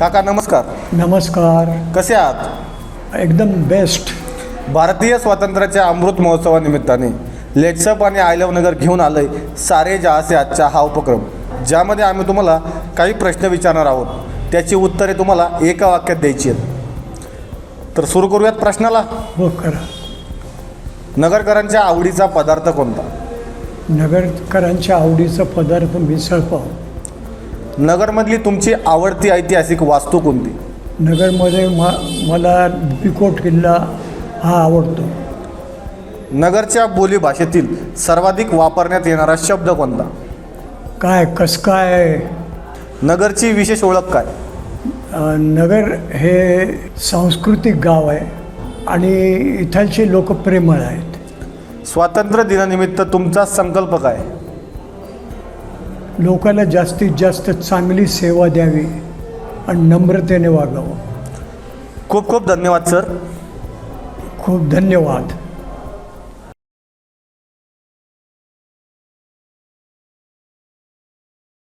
काका नमस्कार. नमस्कार. कसे आहात? एकदम बेस्ट भारतीय स्वातंत्र्याच्या अमृत महोत्सवानिमित्ताने लेट्सअप आणि आय लव्ह नगर घेऊन आलंय सारे जहासे आजचा हा उपक्रम ज्यामध्ये आम्ही तुम्हाला काही प्रश्न विचारणार आहोत. त्याची उत्तरे तुम्हाला एका वाक्यात द्यायची आहेत. तर सुरू करूयात प्रश्नाला. हो करा. नगरकरांच्या आवडीचा पदार्थ कोणता? नगरकरांच्या आवडीचा पदार्थ मिसळपाव नगरमधली तुमची आवडती ऐतिहासिक वास्तू कोणती? नगरमध्ये मा मला बिकोट किल्ला हा आवडतो. नगरच्या बोलीभाषेतील सर्वाधिक वापरण्यात येणारा शब्द कोणता? काय कसं काय? नगरची विशेष ओळख काय? अं, नगर हे सांस्कृतिक गाव आहे आणि इथलचे लोक प्रेमळ आहेत. स्वातंत्र्य दिनानिमित्त तुमचा संकल्प काय? लोकांना जास्तीत जास्त चांगली सेवा द्यावी आणि नम्रतेने वागावं. खूप खूप धन्यवाद सर. खूप धन्यवाद.